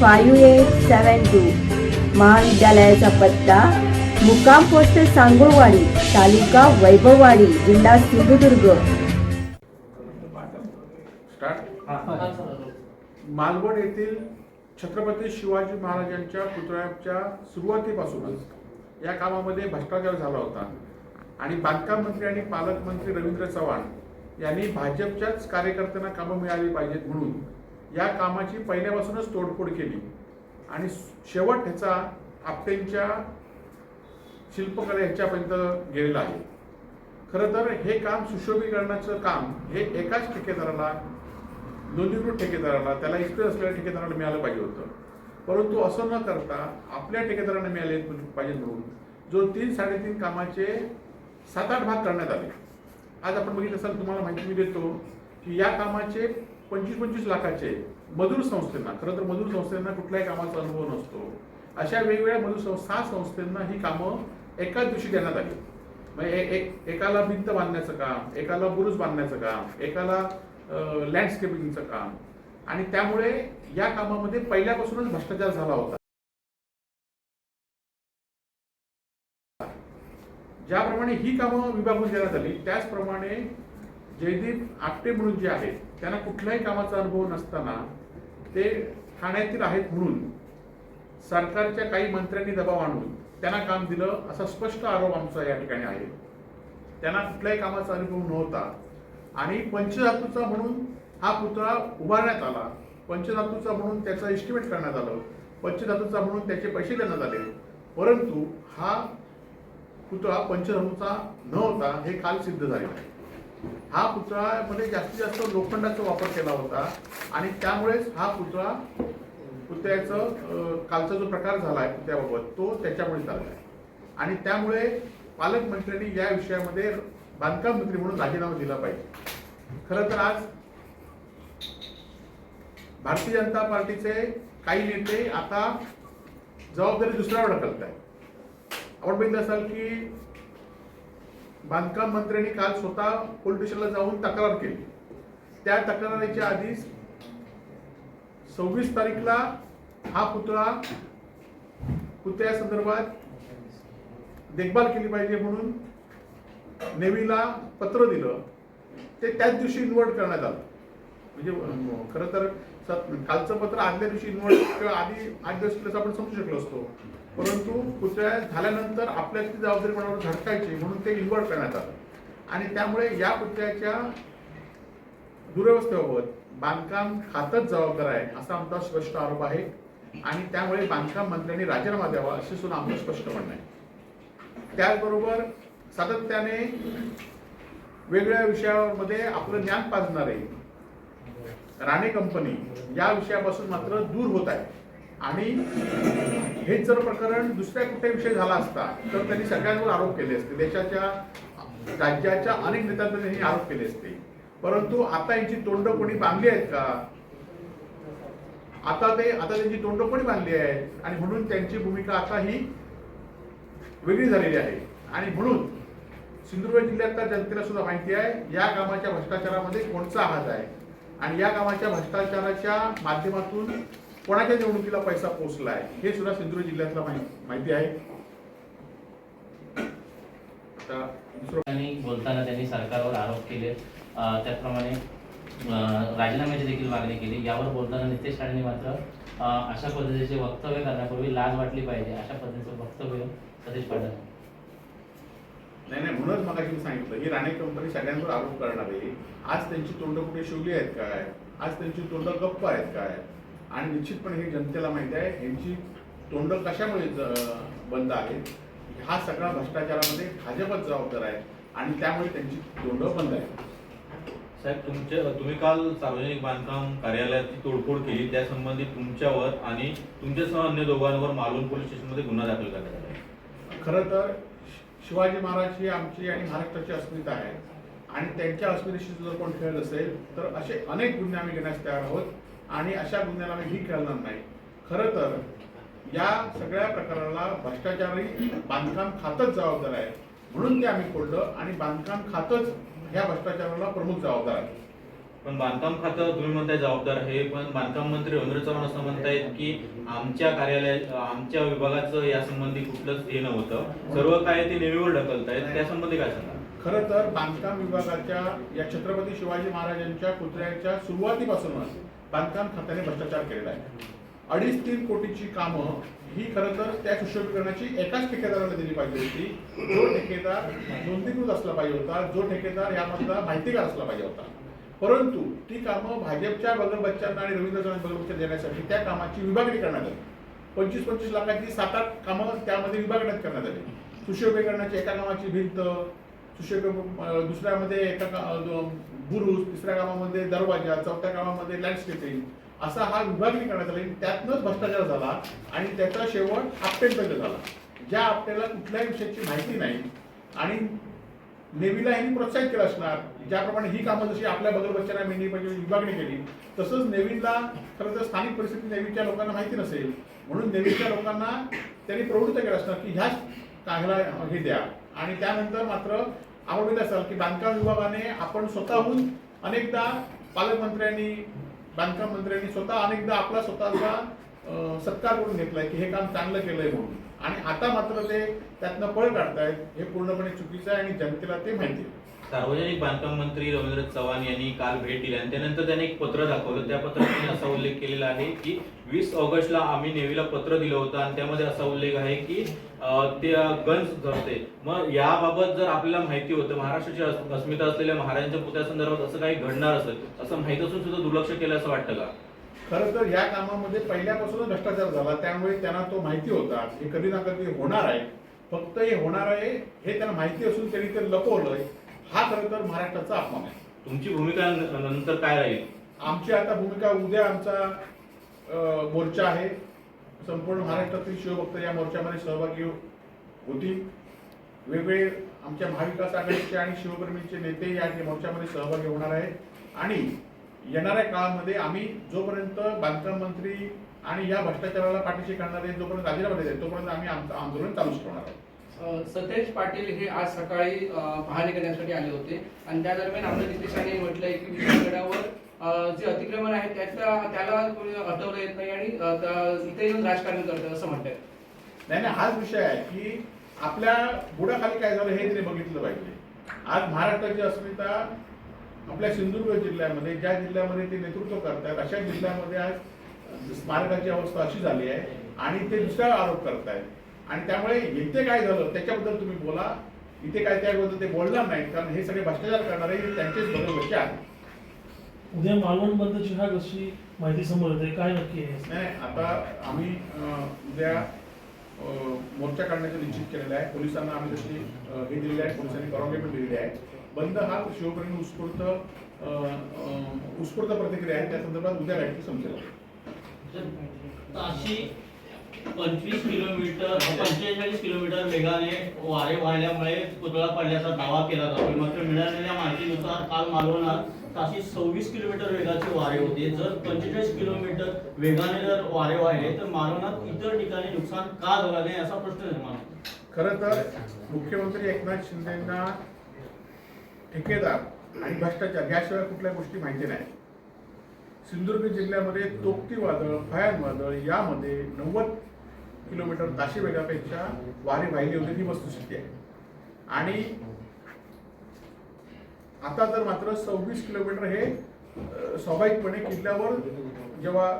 five eight seven two महाविद्यालयाचा पत्ता मुक्काम पोस्ट सांगोवाडी तालुका वैभववाडी जिल्हा सिंधुदुर्ग. स्टार्ट? मालवण येथील छत्रपती शिवाजी महाराजांच्या पुतळ्याच्या सुरुवातीपासूनच या कामामध्ये भ्रष्टाचार झाला होता. आणि बांधकाम मंत्री आणि पालकमंत्री रवींद्र चव्हाण यांनी भाजपच्याच कार्यकर्त्यांना कामं मिळाली पाहिजेत म्हणून या कामाची पहिल्यापासूनच तोडफोड केली. आणि शेवट ह्याचा आपटेंच्या शिल्पकला ह्याच्यापर्यंत गेलेला आहे. खरं तर हे काम सुशोभीकरणाचं काम हे एकाच ठेकेदाराला नोंदणीकृत ठेकेदाराला त्याला एक्सपिरियन्स असलेल्या ठेकेदाराला मिळालं पाहिजे होतं. परंतु असं न करता आपल्या ठेकेदारांना मिळाले पाहिजे म्हणून जो तीन साडेतीन कामाचे सात आठ भाग करण्यात आले. आज आपण बघितलं असाल तुम्हाला माहिती मी देतो की या कामाचे पंचवीस पंचवीस लाखाचे मजूर संस्थेंना खरं तर मजूर संस्थेंना कुठल्याही कामाचा अनुभव नसतो. अशा वेगवेगळ्या मजूर संस्था सहा संस्थांना ही कामं एकाच दिवशी देण्यात आली. म्हणजे एक एकाला भिंत बांधण्याचं काम एकाला बुरुज बांधण्याचं काम एकाला लँडस्केपिंगचं काम. आणि त्यामुळे या कामामध्ये पहिल्यापासूनच भ्रष्टाचार झाला होता. ज्याप्रमाणे ही कामं विभागून देण्यात आली त्याचप्रमाणे जयदीप आपटे म्हणून जे आहेत त्यांना कुठल्याही कामाचा अनुभव नसताना ते ठाण्यातील आहेत म्हणून सरकारच्या काही मंत्र्यांनी दबाव आणून त्यांना काम दिलं असा स्पष्ट आरोप आमचा या ठिकाणी आहे. त्यांना कुठल्याही कामाचा अनुभव नव्हता. आणि पंचधातूचा म्हणून हा पुतळा उभारण्यात आला. पंचधातूचा म्हणून त्याचं एस्टिमेट करण्यात आलं. पंचधातूचा म्हणून त्याचे पैसे देण्यात आले. परंतु हा पुतळा पंचधातूचा नव्हता हे काल सिद्ध झाले आहे. हा पुतळ्यामध्ये जास्तीत जास्त लोखंडाचा वापर केला होता. आणि त्यामुळेच हा पुतळा पुतळ्याचं कालचा जो प्रकार झाला आहे पुतळ्याबाबत तो त्याच्यामुळे झाला आहे आणि त्यामुळे पालकमंत्र्यांनी या विषयामध्ये बांधकाम मंत्री म्हणून राजीनामा दिला पाहिजे. खरं तर आज भारतीय जनता पार्टीचे काही नेते आता जबाबदारी दुसऱ्यावर ढकलत आहेत आपण बघितलं असाल की बांधकाम मंत्र्यांनी काल स्वतः पोलीस स्टेशनला जाऊन तक्रार केली. त्या तक्रारीच्या आधीच सव्वीस तारीखला हा पुतळा पुतळ्या संदर्भात देखभाल केली पाहिजे म्हणून नेव्हीला पत्र दिलं. ते त्याच दिवशी इन्व्हर्ट करण्यात आलं. म्हणजे खर खरं तर स- कालचं पत्र आदल्या दिवशी इन्व्हर्ट आधी आठ दिवस केलं आपण समजू शकलो असतो. परंतु पुतळ्या झाल्यानंतर आपल्याची जबाबदारी कोणावर झटकायची म्हणून ते इन्व्हर्ट करण्यात आलं. आणि त्यामुळे या पुतळ्याच्या दुरवस्थेबाबत बांधकाम खातच जबाबदार आहे असा आमचा स्पष्ट आरोप आहे. आणि त्यामुळे बांधकाम मंत्र्यांनी राजीनामा द्यावा असे सुद्धा आमचं स्पष्ट म्हणणं आहे. त्याचबरोबर सातत्याने वेगळ्या विषयामध्ये आपलं ज्ञान पाजणारे राणे कंपनी या विषयापासून मात्र दूर होत आहे. आणि हेच जर प्रकरण दुसऱ्या कुठे विषय झाला असता तर त्यांनी सगळ्यांवर आरोप केले असते. देशाच्या राज्याच्या अनेक नेत्यांवर त्यांनी आरोप केले असते. परंतु आता यांची तोंड कोणी बांधली आहेत का? आता ते आता त्यांची तोंड कोणी बांधली आहेत आणि म्हणून त्यांची भूमिका आता ही वेगळी झालेली आहे. आणि म्हणून सिंधुदुर्ग जिल्ह्यातल्या जनतेला सुद्धा माहिती आहे या कामाच्या भ्रष्टाचारामध्ये कोणचा हात आहे? आणि या कामाच्या भ्रष्टाचाराच्या माध्यमातून कोणाच्या निवडणुकीला पैसा पोहोचलाय आहे हे सुद्धा सिंधुदुर्ग जिल्ह्यातला माहिती आहे. बोलताना त्यांनी सरकारवर आरोप केले. त्याचप्रमाणे राजीनाम्याची देखील मागणी केली. यावर बोलताना नितेश राणेंनी मात्र अशा पद्धतीचे वक्तव्य करण्यापूर्वी लाज वाटली पाहिजे. अशा पद्धतीचं वक्तव्य सतीश पाटील नाही नाही म्हणूनच मग मी सांगितलं ही राणे कंपनी सगळ्यांवर आरोप करणार आहे. आज त्यांची तोंड कुठे शिवली आहेत काय? आज त्यांची तोंड गप्प आहेत काय? आणि निश्चितपणे हे जनतेला माहिती आहे यांची तोंड कशामुळे बंद आहेत हा सगळा भ्रष्टाचारामध्ये भाजपच जबाबदार आहे आणि त्यामुळे त्यांची तोंड बंद आहे साहेब तुमच्या तुम्ही काल सार्वजनिक बांधकाम कार्यालयाची तोडफोड केली त्या संबंधी तुमच्यावर आणि तुमच्यासह अन्य दोघांवर मालवण पोलीस स्टेशनमध्ये गुन्हा दाखल करण्यात आला आहे. खरं तर शिवाजी महाराज ही आमची आणि महाराष्ट्राची अस्मिता आहे आणि त्यांच्या अस्मितेशी जर कोण खेळत असेल तर असे अनेक गुन्हे आम्ही घेण्यास तयार आहोत. आणि अशा गुन्ह्याला आम्ही ही खेळणार नाही. खरं तर या सगळ्या प्रकाराला भ्रष्टाचारी बांधकाम खातच जबाबदार आहे म्हणून ते आम्ही फोडलं आणि बांधकाम खातच ह्या भ्रष्टाचाराला प्रमुख जबाबदार आहे पण बांधकाम खातं तुम्ही म्हणताय जबाबदार आहे पण बांधकाम मंत्री रवींद्र चव्हाण असं म्हणतायत की आमच्या कार्यालय आमच्या विभागाचं यासंबंधी कुठलंच हे नव्हतं. सर्व काय ते नेव्हीवर ढकलतायत त्यासंबंधी काय सांगा खरं तर बांधकाम विभागाच्या या छत्रपती शिवाजी महाराजांच्या पुतळ्याच्या सुरुवातीपासूनच बांधकाम खात्याने भ्रष्टाचार केलेला आहे. अडीच तीन कोटीची कामं ही खरं तर त्या सुशोभीकरणाची एकाच ठेकेदाराला दिली पाहिजे होती. जो ठेकेदार नोंदणीकृत असला पाहिजे होता जो ठेकेदार यामधला माहितीगार असला पाहिजे होता. परंतु ती कामं भाजपच्या बगल बच्चांना आणि रवींद्र चव्हाण बगल देण्यासाठी त्या कामाची विभागणी करण्यात आली. पंचवीस पंचवीस लाखाची सात आठ कामं त्यामध्ये विभागण्यात करण्यात आली. सुशोभीकरणाची एका कामाची भिंत सुशोभ दुसऱ्यामध्ये एका का- बुरुज तिसऱ्या कामामध्ये दरवाजा चौथ्या कामामध्ये लँडस्केपिंग असा हा विभागणी करण्यात आली. त्यातनंच भ्रष्टाचार झाला आणि त्याचा शेवट आपटेपर्यंत झाला. ज्या आपल्याला कुठल्याही विषयाची माहिती नाही आणि नेव्हीला यांनी प्रोत्साहित केलं असणार. ज्याप्रमाणे ही कामं जशी आपल्या बगल बच्चांना मेंढी म्हणजे विभागणी केली तसंच नेव्हीला खरं तर स्थानिक परिस्थिती नेव्हीच्या लोकांना माहिती नसेल म्हणून नेव्हीच्या लोकांना त्यांनी प्रवृत्त केलं असणार की ह्याच कागला हे द्या. आणि त्यानंतर मात्र आवडलेलं असाल की बांधकाम विभागाने आपण स्वतःहून अनेकदा पालकमंत्र्यांनी बांधकाम मंत्र्यांनी स्वतः अनेकदा आपला स्वतःचा सत्कार करून घेतलाय की हे काम चांगलं केलंय म्हणून. आणि आता मात्र ते त्यातनं पळ काढतायत हे पूर्णपणे चुकीचं आहे आणि जनतेला ते माहिती आहे. सार्वजनिक बांधकाम मंत्री रवींद्र चव्हाण यांनी काल भेट दिली आणि त्यानंतर त्यांनी एक पत्र दाखवलं. त्या पत्रात त्यांनी असा उल्लेख केलेला आहे की वीस ऑगस्टला आम्ही नेव्हीला पत्र दिलं होतं आणि त्यामध्ये असा उल्लेख आहे की ते गन्स धरते. मग याबाबत जर आपल्याला माहिती होतं महाराष्ट्राची अस्मिता असलेल्या महाराजांच्या पुत्यासंदर्भात असं काही घडणार असेल असं माहीत असून सुद्धा दुर्लक्ष केलं असं वाटतं का? खरं तर या कामामध्ये पहिल्यापासूनच भ्रष्टाचार झाला त्यामुळे त्यांना तो माहिती होता हे कधी ना कधी होणार आहे. फक्त हे होणार आहे हे त्यांना माहिती असून त्यांनी ते लपवलंय हा खरं तर महाराष्ट्राचा अपमान आहे. तुमची भूमिका नंतर काय राहील? आमची आता भूमिका उद्या आमचा मोर्चा आहे. संपूर्ण महाराष्ट्रातील शिवभक्त या मोर्चामध्ये सहभागी होतील. वेगवेगळे आमच्या महाविकास आघाडीचे आणि शिवप्रेमीचे नेते या मोर्चामध्ये सहभागी होणार आहेत. आणि येणाऱ्या काळामध्ये आम्ही जोपर्यंत बांधकाम मंत्री आणि या भ्रष्टाचाराला पाठीशी काढणारे जोपर्यंत राजीनामा देत तोपर्यंत आम्ही आमचं आंदोलन चालूच ठेवणार आहोत. सतेज पाटील हे आज सकाळी पाहणी करण्यासाठी आले होते. आणि त्या दरम्यान आमदार नितेशांनी म्हटलंय की अ, जे अतिक्रमण आहे त्याचा त्याला कोणी हटवलं येत नाही आणि इथे येऊन राजकारण करतात असं म्हणतात. नाही नाही हाच विषय आहे की आपल्या बुडाखाली काय झालं हे तरी बघितलं पाहिजे. आज महाराष्ट्राची अस्मिता आपल्या सिंधुदुर्ग जिल्ह्यामध्ये ज्या जिल्ह्यामध्ये ते नेतृत्व करतात अशा जिल्ह्यामध्ये आज स्मारकाची अवस्था अशी झाली आहे आणि ते दुसऱ्यावर आरोप करतायत. आणि त्यामुळे इथे काय झालं त्याच्याबद्दल तुम्ही बोला. इथे काय त्याबद्दल ते बोलणार नाहीत कारण हे सगळे भ्रष्टाचार करणारे त्यांचेच बरोबरचे आहेत. उद्या मालवण बंदची हा कशी माहिती समोर येते. काय नक्की आहे? नाही आता आम्ही अं, उद्या अं, मोर्चा काढण्याचं निश्चित केलेलं आहे. पोलिसांना आम्ही तशी अं, हे दिलेली आहे पोलिसांनी परवानगी पण दिलेली आहे. बंद हा शिवप्रेमी उत्स्फूर्त उत्स्फूर्त प्रतिक्रिया आहे. त्या संदर्भात उद्या काय समजेल. ताशी पंचवीस किलोमीटर पंचेचाळीस किलोमीटर वेगाने वारे वाहिल्यामुळे पुतळा पडल्याचा दावा केला जातो मात्र मिळालेल्या माहितीनुसार काल मालवणात ताशी सव्वीस किलोमीटर वेगाचे वारे होते. जर पंचेचाळीस किलोमीटर वेगाने जर वारे वाहिले तर मालवणात इतर ठिकाणी नुकसान का झालं नाही असा प्रश्न निर्माण. खरं तर मुख्यमंत्री एकनाथ शिंदेना ठेकेदार आणि भ्रष्टाचार याशिवाय कुठल्या गोष्टी माहिती नाही. सिंधुदुर्ग जिल्ह्यामध्ये तोक्ती वादळ फयान वादळ यामध्ये नव्वद किलोमीटर ताशी वेगापेक्षा वारे वाहिली होती ही वस्तुस्थिती आहे. आणि आता तर मात्र सव्वीस किलोमीटर हे स्वाभाविकपणे किल्ल्यावर जेव्हा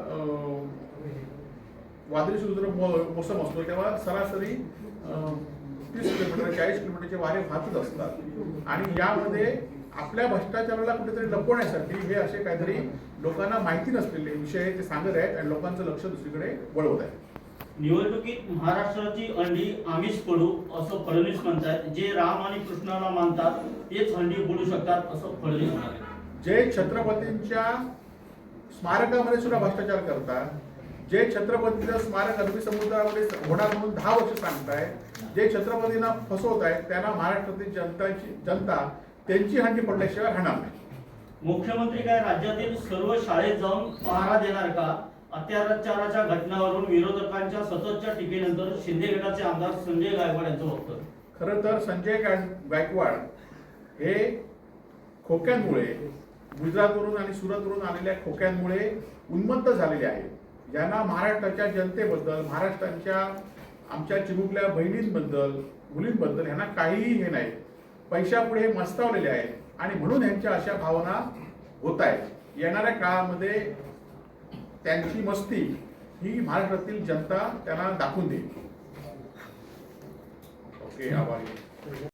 वादळी सुद्र मोसम असतो तेव्हा सरासरी तीस किलोमीटर चाळीस किलोमीटरचे वारे वाहतच असतात. आणि यामध्ये आपल्या भ्रष्टाचाराला कुठेतरी लपवण्यासाठी हे असे काहीतरी लोकांना माहिती नसलेले विषय ते सांगत आहेत आणि लोकांचं लक्ष दुसरीकडे वळवत आहे निवडणुकीत महाराष्ट्राची अंडी आम्हीच पडू असं फडणवीस म्हणतात. जे राम आणि कृष्णाला मानतात तेच अंडी पडू शकतात असं फडणवीस म्हणाले. जे छत्रपतींच्या स्मारकामध्ये सुद्धा भ्रष्टाचार करतात जे छत्रपतीचं स्मारक अरबी समुद्रामध्ये होणार म्हणून दहा वर्ष सांगताय जे छत्रपतींना फसवत आहेत त्यांना महाराष्ट्रातील जनताची जनता त्यांची हंडी पडल्याशिवाय राहणार नाही. मुख्यमंत्री काय राज्यातील सर्व शाळेत जाऊन पहारा देणार का? अत्याचाराच्या घटनावरून विरोधकांच्या सततच्या टीकेनंतर शिंदे गटाचे आमदार संजय गायकवाड यांचं वक्तव्य. खरं तर संजय गायकवाड हे खोक्यांमुळे गुजरातवरून आणि सुरतवरून आलेल्या खोक्यांमुळे उन्मत्त झालेले आहेत. ज्यांना महाराष्ट्राच्या जनतेबद्दल महाराष्ट्रांच्या आमच्या चिमुकल्या बहिणींबद्दल मुलींबद्दल ह्यांना काहीही हे नाही. पैशापुढे मस्तावलेले आहेत आणि म्हणून ह्यांच्या अशा भावना होत आहेत. येणाऱ्या काळामध्ये त्यांची मस्ती ही महाराष्ट्रातील जनता त्यांना दाखवून देईल. ओके आभारी.